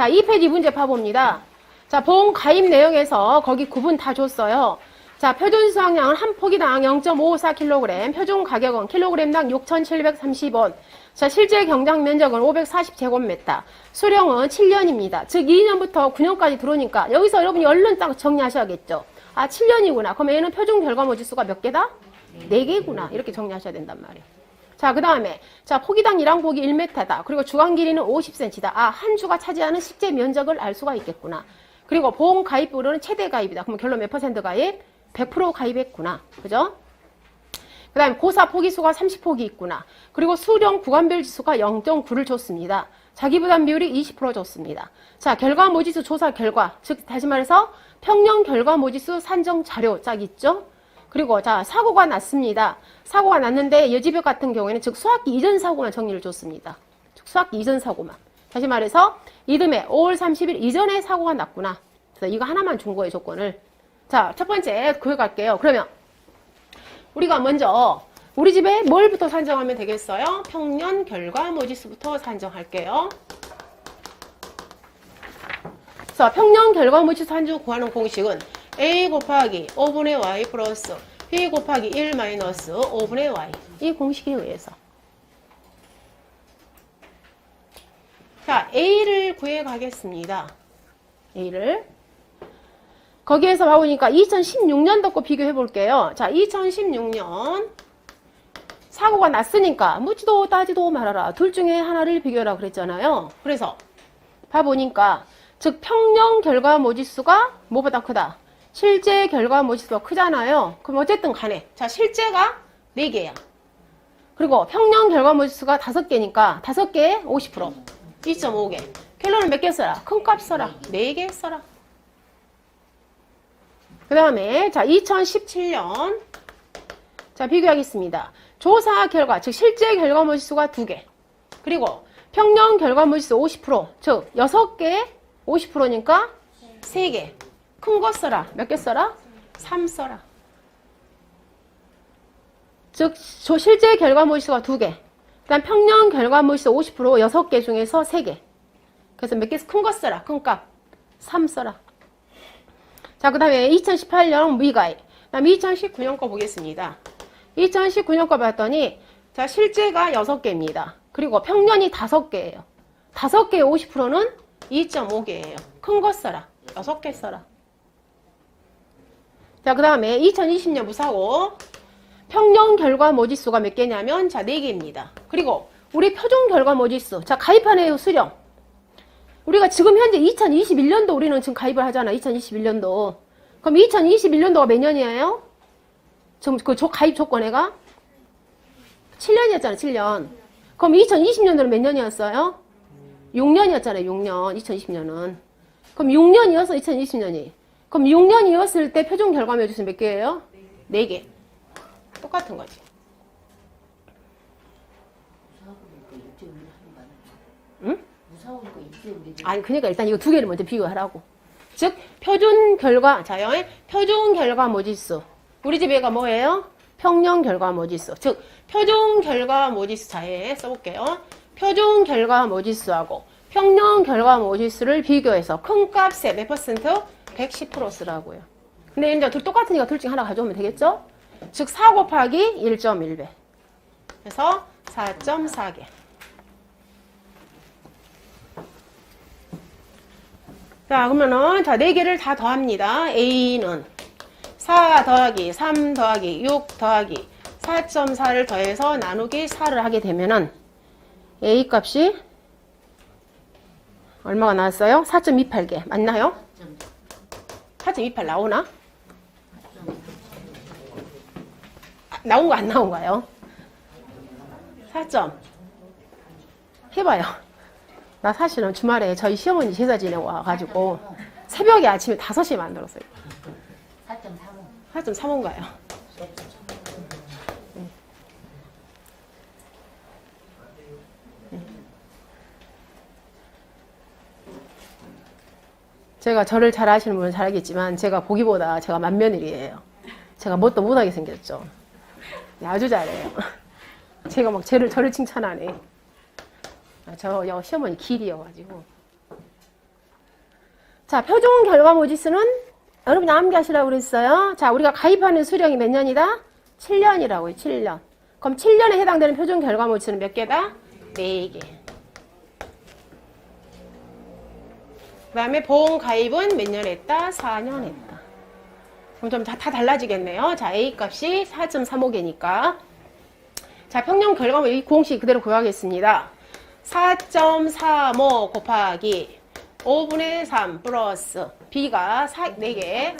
자, 2페이지 문제 파봅니다. 자, 보험 가입 내용에서 거기 구분 다 줬어요. 자, 표준 수확량은 한 포기당 0.554kg, 표준 가격은 킬로그램당 6,730원. 자, 실제 경장 면적은 540제곱미터. 수령은 7년입니다. 즉, 2년부터 9년까지 들어오니까 여기서 여러분이 얼른 딱 정리하셔야겠죠. 아, 7년이구나. 그럼 얘는 표준 결과모 지수가 몇 개다? 4개구나. 이렇게 정리하셔야 된단 말이에요. 자, 그 다음에, 자, 포기당 일항폭이 1m다. 그리고 주간 길이는 50cm다. 아, 한 주가 차지하는 실제 면적을 알 수가 있겠구나. 그리고 보험 가입으로는 최대 가입이다. 그럼 결론 몇 퍼센트 가입? 100% 가입했구나. 그죠? 그 다음에 고사 포기수가 30포기 있구나. 그리고 수령 구간별 지수가 0.9를 줬습니다. 자기 부담 비율이 20% 줬습니다. 자, 결과 모지수 조사 결과. 즉, 다시 말해서 평년 결과 모지수 산정 자료 짝 있죠? 그리고 자, 사고가 났습니다. 사고가 났는데 여지벽 같은 경우에는 즉 수학기 이전 사고만 정리를 줬습니다. 즉 수학기 이전 사고만. 다시 말해서 이듬해 5월 30일 이전에 사고가 났구나. 그래서 이거 하나만 준 거예요, 조건을. 자, 첫 번째 그거 갈게요. 그러면 우리가 먼저 우리 집에 뭘부터 산정하면 되겠어요? 평년 결과 모지수부터 산정할게요. 그래서 평년 결과 모지수 산정 구하는 공식은 a 곱하기 5분의 y 플러스 b 곱하기 1 마이너스 5분의 y 이 공식에 의해서 자 a를 구해 가겠습니다. a를 거기에서 봐보니까 2016년도 거 비교해 볼게요. 자, 2016년 사고가 났으니까 묻지도 따지도 말아라. 둘 중에 하나를 비교하라 그랬잖아요. 그래서 봐보니까 즉 평년 결과 모지수가 뭐보다 크다. 실제 결과 모지수가 크잖아요. 그럼 어쨌든 간에 자 실제가 4개야. 그리고 평년 결과 모지수가 5개니까 5개에 50% 2.5개. 결론은 몇개 써라? 큰 값 써라. 4개 써라. 그 다음에 자 2017년 자 비교하겠습니다. 조사 결과 즉 실제 결과 모지수가 2개 그리고 평년 결과 모지수 50%즉 6개 50%니까 3개 큰 거 써라 몇 개 써라? 3 써라 즉 조- 실제 결과 모지수가 2개 그 다음 평년 결과 모지수 50% 6개 중에서 3개 그래서 몇 개 큰 거 써라 큰 값 3 써라 자, 그 다음에 2018년 미가입. 그 다음 2019년 거 보겠습니다. 2019년 거 봤더니, 자, 실제가 6개입니다. 그리고 평년이 5개예요. 5개에 50%는 2.5개예요. 큰 거 써라. 6개 써라. 자, 그 다음에 2020년 무사고, 평년 결과 모지수가 몇 개냐면, 자, 4개입니다. 그리고 우리 표준 결과 모지수. 자, 가입하네요, 수령. 우리가 지금 현재 2021년도 우리는 지금 가입을 하잖아. 2021년도. 그럼 2021년도가 몇 년이에요? 지금 그 조- 가입 조건에가 7년이었잖아. 7년. 그럼 2020년도는 몇 년이었어요? 6년이었잖아요. 6년. 2020년은. 그럼 6년이어서 2020년이. 그럼 6년이었을 때 표준 결과물 주수 몇 개예요? 4개. 똑같은 거지. 응? 아니 그러니까 일단 이거 두 개를 먼저 비교하라고. 즉 표준 결과 자요. 표준 결과 모지수. 우리 집 애가 뭐예요? 평년 결과 모지수. 즉 표준 결과 모지수 자에 써볼게요. 표준 결과 모지수하고 평년 결과 모지수를 비교해서 큰 값에 몇 퍼센트? 110% 쓰라고요. 근데 이제 둘 똑같으니까 둘 중 하나 가져오면 되겠죠? 즉 4 곱하기 1.1배. 그래서 4.4개. 자, 그러면은, 자, 네 개를 다 더합니다. A는 4 더하기 3 더하기 6 더하기 4.4를 더해서 나누기 4를 하게 되면은, A 값이 얼마가 나왔어요? 4.28개. 맞나요? 4.28 나오나? 아, 나온 거 안 나온 거예요? 4점. 해봐요. 나 사실은 주말에 저희 시어머니 제사 지내고 와가지고 새벽에 아침에 5시에 만들었어요. 4.35 4.35인가요? 제가 저를 잘 아시는 분은 잘 알겠지만 제가 보기보다 제가 만면일이에요. 제가 뭣도 못하게 생겼죠. 네, 아주 잘해요. 제가 막 저를, 저를 칭찬하네. 아, 저 여, 시어머니 길이여가지고 자, 표준 결과 모지수는 여러분 암기하시라고 그랬어요. 자, 우리가 가입하는 수령이 몇 년이다? 7년이라고요, 7년. 그럼 7년에 해당되는 표준 결과 모지수는 몇 개다? 4개. 그 다음에 보험 가입은 몇 년 했다? 4년 했다. 그럼 좀 다, 다 달라지겠네요. 자, A 값이 4.35개니까. 자, 평균 결과물 이 공식 그대로 구하겠습니다. 4.35 곱하기 5분의 3 플러스 B가 4, 4개,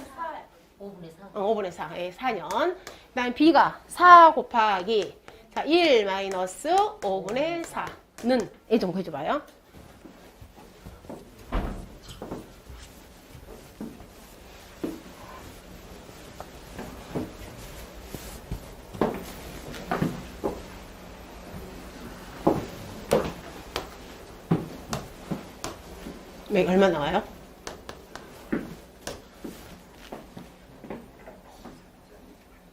5분의 4. 어, 5분의 4, 예, 4년. 그 다음 B가 4 곱하기 자, 1 마이너스 5분의 4는 얘좀 해줘봐요. 네, 얼마 나와요?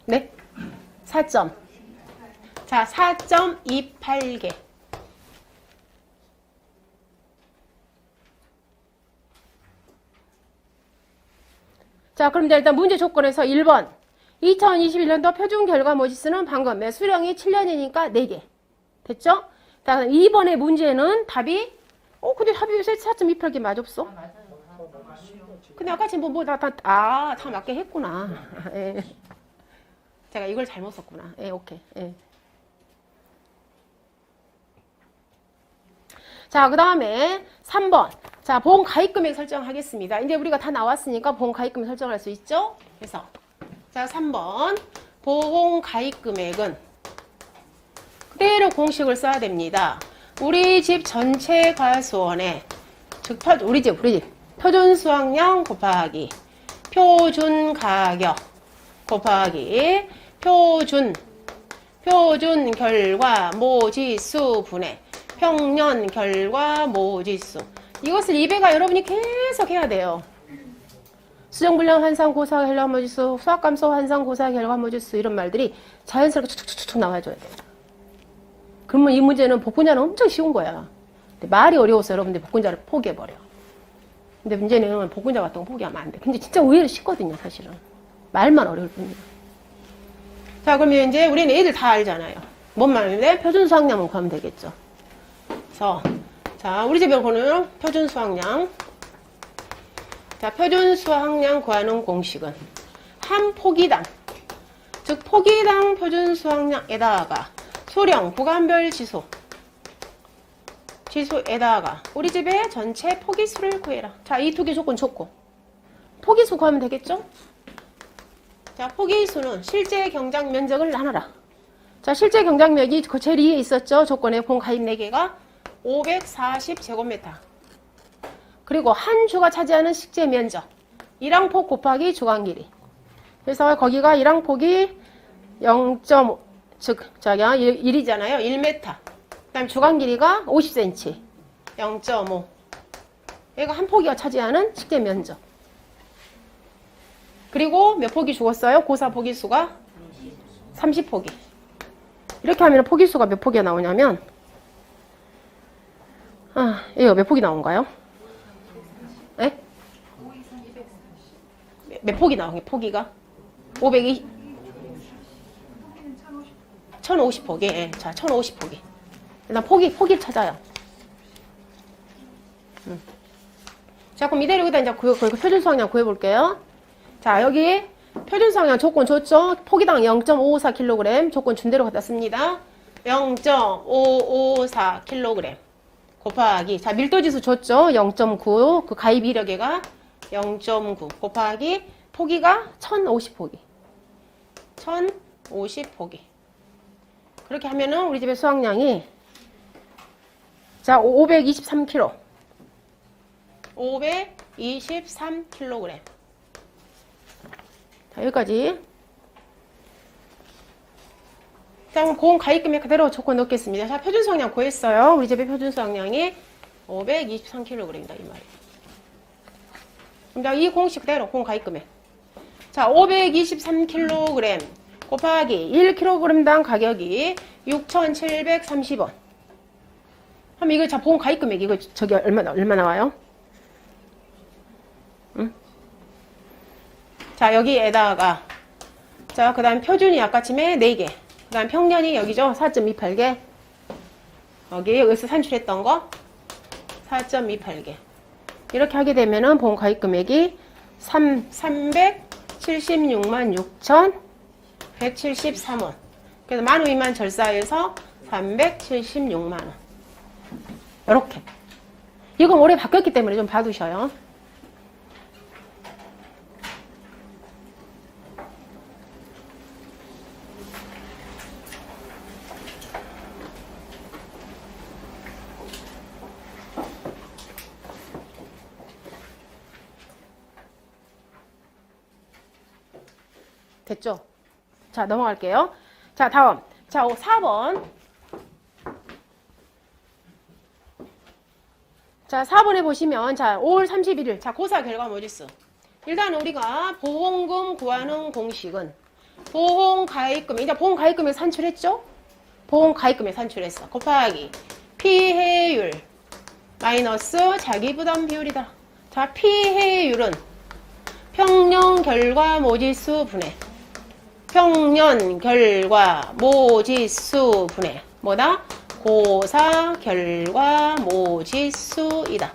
네? 4점. 자, 4.28개. 자, 그럼 일단 문제 조건에서 1번. 2021년도 표준 결과 모지수는 방금 매 수령이 7년이니까 4개. 됐죠? 자, 2번의 문제는 답이, 어, 근데 왜 4.28개 맞았어? 맞아요. 근데 아까 지금 뭐, 뭐, 나, 다, 아, 다 맞게 했구나. 예. 제가 이걸 잘못 썼구나. 예, 오케이. 예. 자, 그 다음에 3번. 자, 보험 가입 금액 설정하겠습니다. 이제 우리가 다 나왔으니까 보험 가입 금액 설정할 수 있죠? 그래서. 자, 3번. 보험 가입 금액은 그대로 공식을 써야 됩니다. 우리 집 전체 과수원에, 즉, 표- 우리 집, 우리 집. 표준 수확량 곱하기 표준 가격 곱하기 표준 표준 결과 모지수 분의 평년 결과 모지수 이것을 이배가 여러분이 계속 해야 돼요. 수정불량 환상 고사 결과 모지수 수학감소 환상 고사 결과 모지수 이런 말들이 자연스럽게 툭툭툭툭 나와줘야 돼요. 그러면 이 문제는 복분자는 엄청 쉬운 거야. 말이 어려워서 여러분들 복분자를 포기해버려. 근데 문제는 복분자 같은 거 포기하면 안 돼. 근데 진짜 의외로 쉽거든요, 사실은. 말만 어려울 뿐이야. 자, 그러면 이제 우리는 애들 다 알잖아요. 뭔 말인데? 표준 수학량만 구하면 되겠죠. 그래서, 자, 우리 집에 보는 표준 수학량. 자, 표준 수학량 구하는 공식은 한 포기당, 즉 포기당 표준 수학량에다가 소량, 구간별 지수, 지수에다가 우리 집의 전체 포기수를 구해라. 자, 이 두 개 조건 좋고. 포기수 구하면 되겠죠? 자, 포기수는 실제 경작 면적을 나눠라. 자, 실제 경작면이 그 제일 위에 있었죠? 조건에 본 가입 4개가 540제곱미터. 그리고 한 주가 차지하는 식재 면적. 1항폭 곱하기 주간 길이. 그래서 거기가 1항폭이 0.5, 즉, 저기 1이잖아요. 1m. 그다음 주간 길이가 50cm. 0.5. 얘가 한 포기가 차지하는 식재 면적. 그리고 몇 포기 죽었어요? 고사 포기 수가 30포기. 이렇게 하면 포기 수가 몇 포기가 나오냐면 아, 이거 몇 포기 나온가요? 네? 몇- 몇 포기 나온 게 포기가? 520 1050 포기. 예. 자, 1050 포기. 일단 포기, 포기를 찾아요. 음. 자, 그럼 이대로 여기다 이제 구해, 그 표준 수학량 구해볼게요. 자, 여기 표준 수학량 조건 줬죠? 포기당 0.554kg 조건 준 대로 갖다 씁니다. 0.554kg 곱하기 자, 밀도지수 줬죠? 0.9. 그 가입 이력에가 0.9 곱하기 포기가 1050 포기. 1050 포기. 그렇게 하면은 우리 집의 수확량이 자, 523kg. 523kg. 자, 여기까지. 자, 그럼 보험 가입 금액 그대로 조건 넣겠습니다. 자, 표준 수확량 구했어요. 우리 집의 표준 수확량이 523kg입니다. 이 말이. 그럼 자, 이 공식 그대로 보험 가입 금액. 자, 523kg 곱하기 1kg당 가격이 6,730원. 그럼 이거 자 보험 가입 금액 이거 저기 얼마 얼마 나와요? 자, 여기에다가 자, 그 다음 표준이 아까쯤에 4개. 그 다음 평년이 여기죠. 4.28개. 여기 여기서 산출했던 거 4.28개. 이렇게 하게 되면은 본 가입 금액이 3, 376만 6,173원. 그래서 만 위만 절사해서 376만 원. 이렇게. 이건 올해 바뀌었기 때문에 좀 봐두셔요. 됐죠? 자, 넘어갈게요. 자, 다음. 자, 4번. 자, 4번에 보시면, 자, 5월 31일. 자, 고사 결과 뭐지수. 일단 우리가 보험금 구하는 공식은 보험 가입금, 이제 보험 가입금에 산출했죠? 보험 가입금에 산출했어. 곱하기 피해율 마이너스 자기 부담 비율이다. 자, 피해율은 평년 결과 모지수 분해. 평년 결과 모지수 분해. 뭐다? 고사 결과 모지수이다.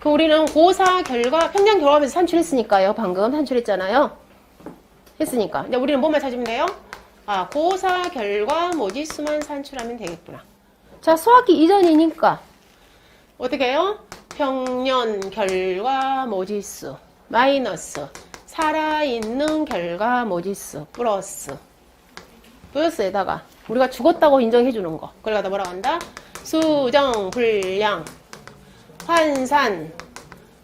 그 우리는 고사 결과 평년 결과에서 산출했으니까요. 방금 산출했잖아요. 했으니까. 이제 우리는 뭐만 찾으면 돼요? 아, 고사 결과 모지수만 산출하면 되겠구나. 자, 수학기 이전이니까 어떻게 해요? 평년 결과 모지수 마이너스 살아있는 결과 모지수 플러스. 플러스에다가 우리가 죽었다고 인정해 주는 거. 그걸 갖다 뭐라고 한다? 수정 불량 환산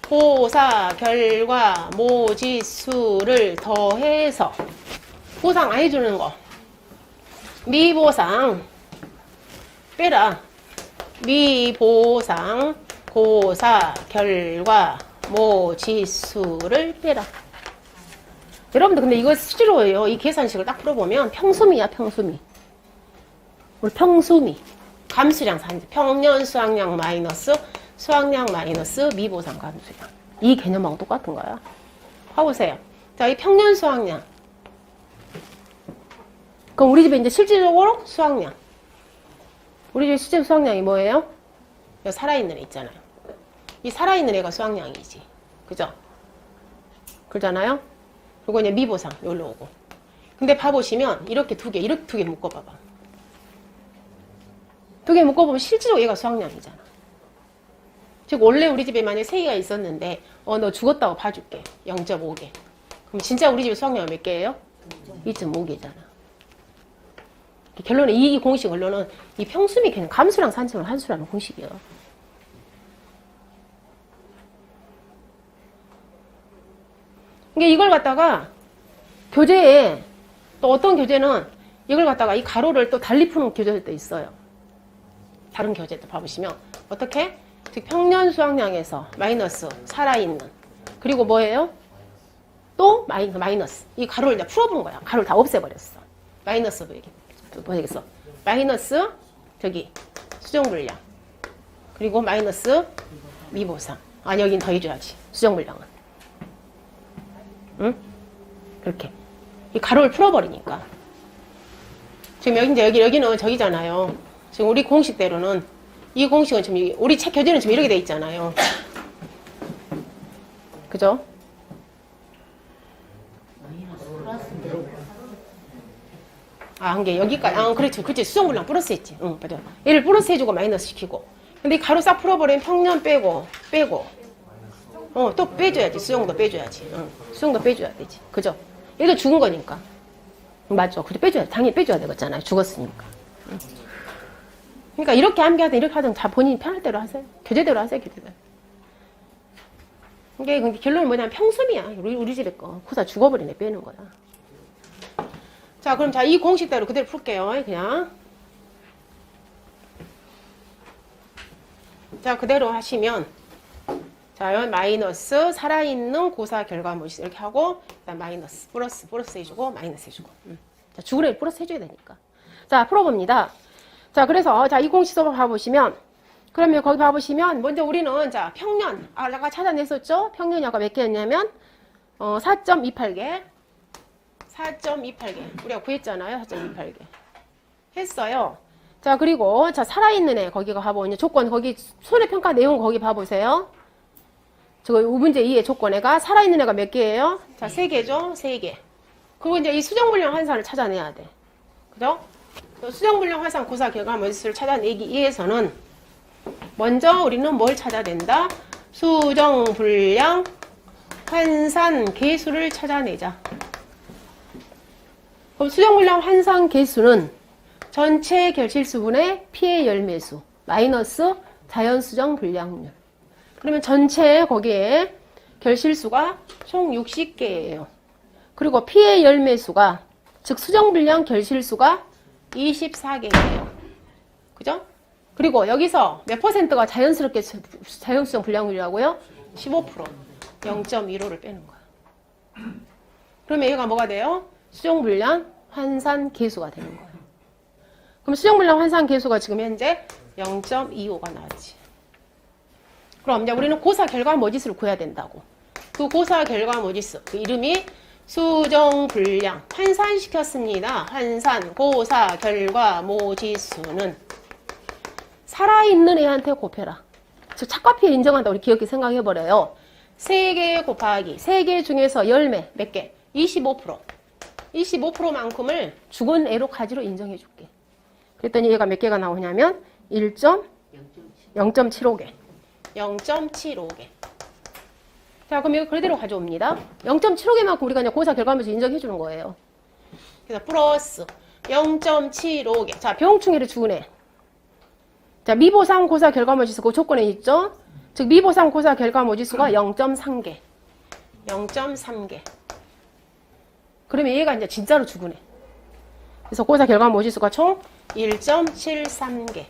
고사 결과 모지수를 더해서 보상 안 해주는 거. 미보상. 빼라. 미보상 고사 결과 모지수를 빼라 여러분들 근데 이거 수지로예요 이 계산식을 딱 풀어보면 평수미야 평수미 우리 평수미 감수량 산지 평년 수학량 마이너스 수학량 마이너스 미보상 감수량 이 개념하고 똑같은 거야 봐보세요 자 이 평년 수학량 그럼 우리 집에 이제 실질적으로 수학량 우리 집 실제 수학량이 뭐예요? 여기 살아있는 애 있잖아요. 이 살아있는 애가 수학량이지. 그죠? 그러잖아요? 그리고 이제 미보상, 여기로 오고. 근데 봐보시면, 이렇게 두 개, 이렇게 두 개 묶어봐봐. 두 개 묶어보면 실제로 얘가 수학량이잖아. 즉, 원래 우리 집에 만약에 세 개가 있었는데, 어, 너 죽었다고 봐줄게. 0.5개. 그럼 진짜 우리 집에 수학량 몇 개예요? 2.5개잖아. 결론은 이 공식 결론은 이 평수미 그냥 감수랑 산수랑 한수라는 공식이에요. 이게 이걸 갖다가 교재에 또 어떤 교재는 이걸 갖다가 이 가로를 또 달리 푸는 교재도 있어요. 다른 교재도 봐보시면 어떻게? 즉 평년 수학량에서 마이너스 살아있는 그리고 뭐예요? 또 마이, 마이너스 이 가로를 이제 풀어본 거야. 가로를 다 없애버렸어. 마이너스도 얘기. 뭐 되겠어? 마이너스 저기 수정 물량 그리고 마이너스 미보상 아니 여긴 더 해줘야지 수정 물량은 응? 그렇게 이 가로를 풀어버리니까 지금 여기 이제 여기 여기는 저기잖아요 지금 우리 공식대로는 이 공식은 지금 이- 우리 책 교재는 지금 이렇게 돼 있잖아요 그죠? 아, 한 개, 여기까지. 아, 그렇지. 그렇지. 수정분량 플러스 했지. 응, 맞아. 얘를 플러스 해주고 마이너스 시키고. 근데 이 가로 싹 풀어버리면 평년 빼고, 빼고. 어, 또 빼줘야지. 수정도 빼줘야지. 응. 수정도 빼줘야 되지. 그죠? 얘도 죽은 거니까. 맞죠. 그래, 빼줘야 돼. 당연히 빼줘야 되겠잖아요. 죽었으니까. 응. 그러니까 이렇게 암기하든 이렇게 하든 다 본인이 편할 대로 하세요. 교재대로 하세요, 교재대로. 이게 결론은 뭐냐면 평수미야. 우리, 우리 집에 거. 고사 죽어버리네, 빼는 거야. 자, 그럼 자, 이 공식대로 그대로 풀게요. 그냥. 자, 그대로 하시면 자, 여기 마이너스 살아있는 고사 결과물이 이렇게 하고 일단 마이너스 플러스 플러스 해주고 마이너스 해주고 음. 자, 죽으래 플러스 해줘야 되니까. 자, 풀어봅니다. 자, 그래서 자, 이 공식 써봐 봐보시면 그러면 거기 봐보시면 먼저 우리는 자, 평년 아, 아까 찾아냈었죠? 평년이 아까 몇 개였냐면 어, 4.28개. 4.28개. 우리가 구했잖아요. 4.28개. 했어요. 자, 그리고, 자, 살아있는 애, 거기가 가보면, 조건, 거기, 손해평가 내용 거기 봐보세요. 저거, 문제 2의 조건애가, 살아있는 애가 몇 개예요? 자, 3개죠? 3개. 그리고 이제 이 수정불량 환산을 찾아내야 돼. 그죠? 수정불량 환산 고사 결과물수를 찾아내기 위해서는, 먼저 우리는 뭘 찾아야 된다? 수정불량 환산 계수를 찾아내자. 그럼 수정물량 환산 계수는 전체 결실수분의 피해 열매수 마이너스 자연수정 불량률. 그러면 전체 거기에 결실수가 총 60개예요. 그리고 피해 열매수가 즉 수정불량 결실수가 24개예요. 그죠? 그리고 여기서 몇 퍼센트가 자연스럽게 자연수정 불량률이라고요? 15%. 0.15를 빼는 거야. 그러면 얘가 뭐가 돼요? 수정불량 환산 계수가 되는 거예요. 그럼 수정불량 환산 계수가 지금 현재 0.25가 나왔지. 그럼 이제 우리는 고사 결과 모지수를 구해야 된다고. 그 고사 결과 모지수, 그 이름이 수정불량 환산시켰습니다. 환산 고사 결과 모지수는 살아있는 애한테 곱해라. 즉 착과피해 인정한다 우리 기억해 생각해버려요. 3개 곱하기 3개 중에서 열매 몇 개? 25% 25%만큼을 죽은 애로 가지로 인정해 줄게. 그랬더니 얘가 몇 개가 나오냐면 1.0.75개 0.75개 자 그럼 이거 그대로 가져옵니다. 0.75개만큼 우리가 그냥 고사 결과면서 인정해 주는 거예요. 그래서 플러스 0.75개 자 병충해를 애 자, 미보상 고사 결과모지수 그 조건에 있죠? 즉 미보상 고사 결과모지수가 0.3개. 0.3개. 그러면 얘가 이제 진짜로 죽으네. 그래서 고사 결과모지수가 총 1.73개.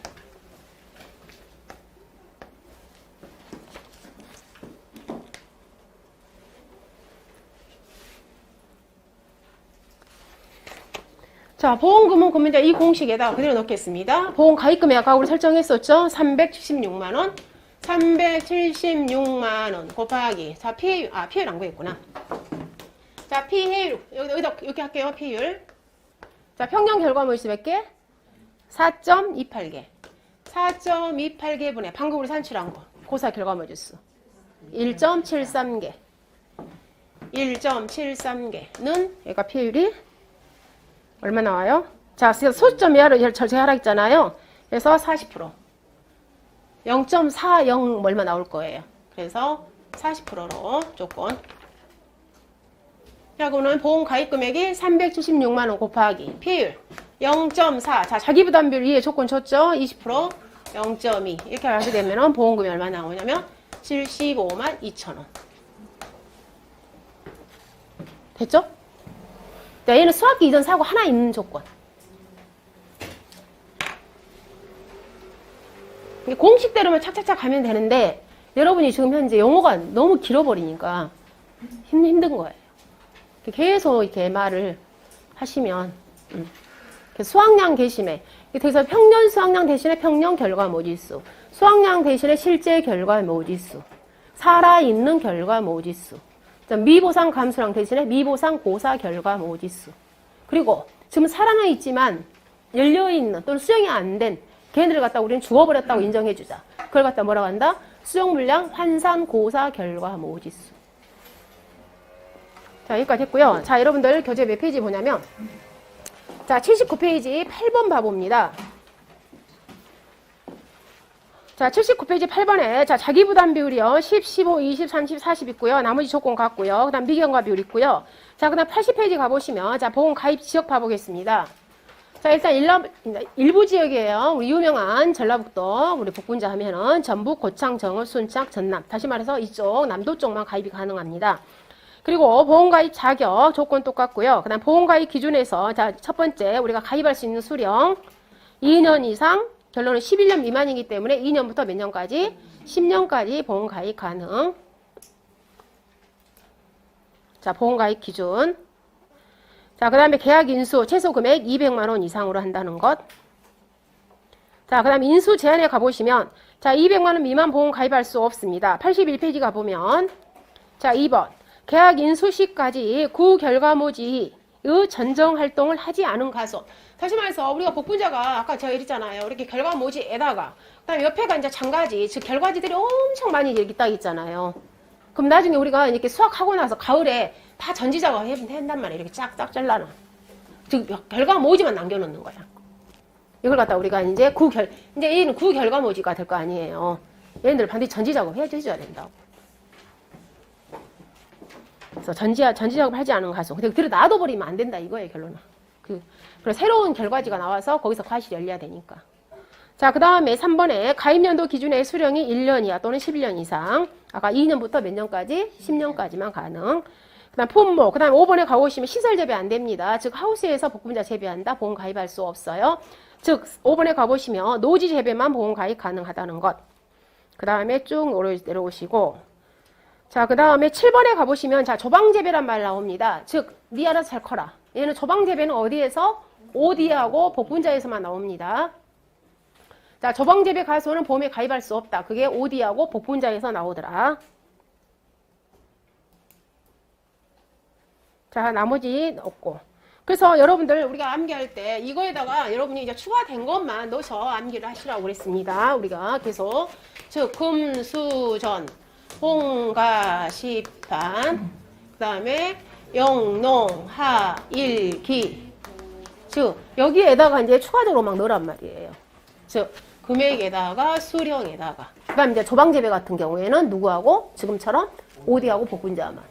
자, 보험금은 이제 이 공식에다 그대로 넣겠습니다. 보험 가입금액 아까 우리 설정했었죠? 376만 원. 376만 원 곱하기 자 피해율 아 피해율 안 구했구나. 자 피해율 여기 여기다 이렇게 할게요 피해율. 자 평년 결과물수 몇 개? 4.28개. 4.28개 분의 방금 우리 산출한 거 고사 결과물수 1.73개. 1.73개는 얘가 피해율이 얼마 나와요? 자, 소수점 이하로 절제하라 했잖아요. 그래서 40%. 0.40 얼마 나올 거예요. 그래서 40%로 조건. 자, 그러면 보험 가입 금액이 376만 원 곱하기 피해율 0.4. 자, 자기 부담비율 위에 조건 쳤죠? 20% 0.2. 이렇게 하게 되면 보험금이 얼마 나오냐면 75만 2천 원. 됐죠? 자, 얘는 수학기 이전 사고 하나 있는 조건. 공식대로만 착착착 가면 되는데 여러분이 지금 현재 영어가 너무 길어버리니까 힘, 힘든 거예요. 계속 이렇게 말을 하시면 음. 수학량 개심에 그래서 평년 수학량 대신에 평년 결과 모지수 수학량 대신에 실제 결과 모지수 살아있는 결과 모지수 미보상 감수량 대신에 미보상 고사 결과 모지수 그리고 지금 살아나 있지만 열려있는 또는 수용이 안 된 걔네를 갖다 우리는 죽어버렸다고 인정해주자. 그걸 갖다 뭐라고 한다? 수용 물량 환산 고사 결과 모지수 자 여기까지 했고요. 자 여러분들 교재 몇 페이지 보냐면 자 79페이지 8번 봐봅니다 자, 79페이지 8번에 자, 자기 부담 비율이요. 10, 15, 20, 30, 40 있고요. 나머지 조건 같고요. 그다음 미경과 비율 있고요. 자, 그다음 80페이지 가 보시면 자, 보험 가입 지역 봐 보겠습니다. 자, 일단 일라, 일부 지역이에요. 우리 유명한 전라북도 우리 복분자 하면은 전북, 고창, 정읍, 순창, 전남. 다시 말해서 이쪽 남도 쪽만 가입이 가능합니다. 그리고 보험가입 자격 조건 똑같고요. 그다음 보험가입 기준에서 자, 첫 번째 우리가 가입할 수 있는 수령 2년 이상 결론은 11년 미만이기 때문에 2년부터 몇 년까지? 10년까지 보험 가입 가능. 자, 보험 가입 기준. 자, 그 다음에 계약 인수 최소 금액 200만 원 이상으로 한다는 것. 자, 그 다음 인수 제한에 가보시면 자, 200만 원 미만 보험 가입할 수 없습니다. 81페이지 가보면 자, 2번. 계약 인수 시까지 구 결과모지의 전정 활동을 하지 않은 가수. 다시 말해서 우리가 복분자가 아까 제가 이랬잖아요. 이렇게 결과 모지에다가 그다음에 옆에가 이제 장가지, 즉 결과지들이 엄청 많이 여기 딱 있잖아요. 그럼 나중에 우리가 이렇게 수확하고 나서 가을에 다 전지 작업 해- 한단 말이에요. 이렇게 쫙쫙 잘라놔. 즉 결과 모지만 남겨놓는 거야. 이걸 갖다 우리가 이제 구결 이제 얘는 구결과 모지가 될 거 아니에요. 얘네들 반드시 전지 작업 해줘야 된다고. 그래서 전지 전지 작업을 하지 않은 가수. 근데 들어 놔둬버리면 안 된다 이거예요 결론은. 그 그리고 새로운 결과지가 나와서 거기서 과실이 열려야 되니까. 자, 그 다음에 3번에 가입연도 기준의 수령이 1년 이하 또는 11년 이상. 아까 2년부터 몇 년까지? 10년까지만 가능. 그 다음 품목. 그 다음 5번에 가보시면 시설 재배 안 됩니다. 즉, 하우스에서 복분자 재배한다. 보험 가입할 수 없어요. 즉, 5번에 가보시면 노지 재배만 보험 가입 가능하다는 것. 그 다음에 쭉 내려- 내려오시고. 자, 그 다음에 7번에 가보시면, 자, 조방재배란 말 나옵니다. 즉, 니 알아서 잘 커라. 얘는 조방재배는 어디에서? 오디하고 복분자에서만 나옵니다. 자, 조방재배 가수는 보험에 가입할 수 없다. 그게 오디하고 복분자에서 나오더라. 자, 나머지 없고. 그래서 여러분들 우리가 암기할 때 이거에다가 여러분이 이제 추가된 것만 넣어서 암기를 하시라고 그랬습니다. 우리가 계속 즉 금수전, 홍가시판, 그 다음에 영농, 하, 일기. 즉 여기에다가 이제 추가적으로 막 넣으란 말이에요. 즉 금액에다가 수령에다가. 그다음 이제 조방재배 같은 경우에는 누구하고 지금처럼 오디하고 복분자만.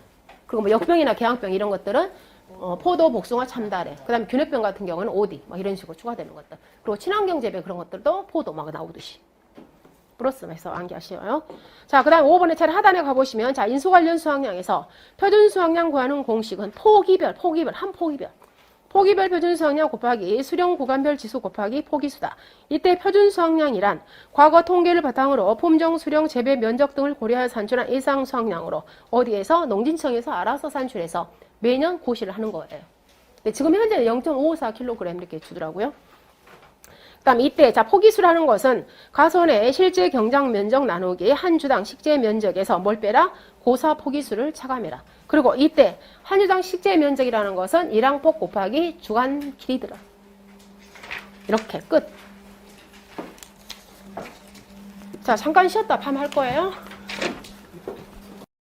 그리고 뭐 역병이나 개항병 이런 것들은 어, 포도, 복숭아, 참다래. 그 다음에 균핵병 같은 경우는 오디. 막 이런 식으로 추가되는 것들. 그리고 친환경 재배 그런 것들도 포도 막 나오듯이 플러스해서 암기하시어요. 자, 그 다음 5번의 차례 하단에 가보시면, 자, 인수 관련 수확량에서 표준 수확량 구하는 공식은 포기별, 포기별, 한 포기별. 포기별 표준 수확량 곱하기 수령 구간별 지수 곱하기 포기수다. 이때 표준 수확량이란 과거 통계를 바탕으로 품종, 수령, 재배, 면적 등을 고려하여 산출한 일상 수확량으로 어디에서 농진청에서 알아서 산출해서 매년 고시를 하는 거예요. 근데 지금 현재 0.554kg 이렇게 주더라고요. 그다음 이때 자 포기수라는 것은 가선의 실제 경장 면적 나누기 한 주당 식재 면적에서 뭘 빼라 고사 포기수를 차감해라. 그리고 이때 한 주당 식재 면적이라는 것은 일항폭 곱하기 주간 길이더라. 이렇게 끝. 자 잠깐 쉬었다 밤 할 거예요.